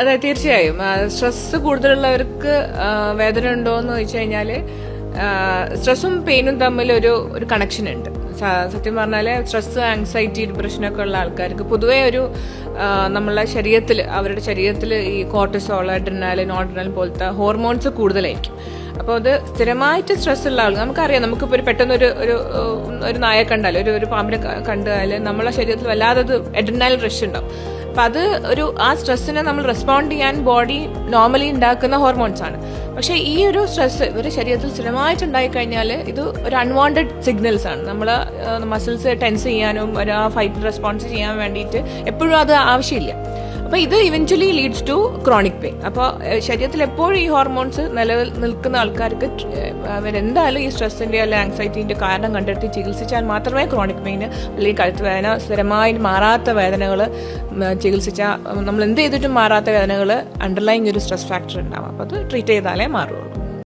അതെ തീർച്ചയായും. സ്ട്രെസ് കൂടുതലുള്ളവർക്ക് വേദന ഉണ്ടോ എന്ന് ചോദിച്ചു കഴിഞ്ഞാൽ സ്ട്രെസ്സും പെയിനും തമ്മിൽ ഒരു ഒരു കണക്ഷൻ ഉണ്ട്. സത്യം പറഞ്ഞാൽ സ്ട്രെസ് ആങ്സൈറ്റി ഡിപ്രഷനൊക്കെ ഉള്ള ആൾക്കാർക്ക് പൊതുവേ ഒരു നമ്മളെ ശരീരത്തിൽ അവരുടെ ശരീരത്തിൽ ഈ കോർട്ടിസോൾ അഡ്രിനാലിൻ നോഡ്രിനാലിൻ പോലത്തെ ഹോർമോൺസ് കൂടുതലായിരിക്കും. അപ്പോൾ അത് സ്ഥിരമായിട്ട് സ്ട്രെസ് ഉള്ള ആൾ നമുക്കറിയാം നമുക്കിപ്പോൾ ഒരു പെട്ടെന്ന് ഒരു ഒരു നായ ഒരു കണ്ടാൽ ഒരു ഒരു പാമ്പിനെ കണ്ടാൽ നമ്മളെ ശരീരത്തിൽ വല്ലാതെ അത് എഡ്രനാൽ റഷ് ഉണ്ടാവും. അപ്പം അത് ഒരു ആ സ്ട്രെസ്സിനെ നമ്മൾ റെസ്പോണ്ട് ചെയ്യാൻ ബോഡി നോർമലി ഉണ്ടാക്കുന്ന ഹോർമോൺസ് ആണ്. പക്ഷേ ഈ ഒരു സ്ട്രെസ് ഇവരുടെ ശരീരത്തിൽ സ്ഥിരമായിട്ട് ഉണ്ടായി കഴിഞ്ഞാൽ ഇത് ഒരു അൺവാണ്ടഡ് സിഗ്നൽസ് ആണ്. നമ്മൾ മസിൽസ് ടെൻസ് ചെയ്യാനും ഒരു ആ ഫൈറ്റ് റെസ്പോൺസ് ചെയ്യാൻ വേണ്ടിയിട്ട് എപ്പോഴും അത് ആവശ്യമില്ല. അപ്പോൾ ഇത് eventually leads to chronic pain അപ്പോൾ ശരീരത്തിൽ എപ്പോഴും ഈ ഹോർമോൺസ് നിലവിൽ നിൽക്കുന്ന ആൾക്കാർക്ക് അവരെന്തായാലും ഈ സ്ട്രെസ്സിന്റെ അല്ലെങ്കിൽ ആങ്സൈറ്റിന്റെ കാരണം കണ്ടെത്തി ചികിത്സിച്ചാൽ മാത്രമേ ക്രോണിക് പെയിന് അല്ലെങ്കിൽ കഴുത്ത് വേദന സ്ഥിരമായി മാറാത്ത വേദനകൾ ചികിത്സിച്ചാൽ നമ്മൾ എന്ത് ചെയ്തിട്ടും മാറാത്ത വേദനകൾ അണ്ടർലൈങ് ഒരു സ്ട്രെസ് ഫാക്ടർ ഉണ്ടാവും. അപ്പോൾ അത് ട്രീറ്റ് ചെയ്താലേ മാറുള്ളൂ.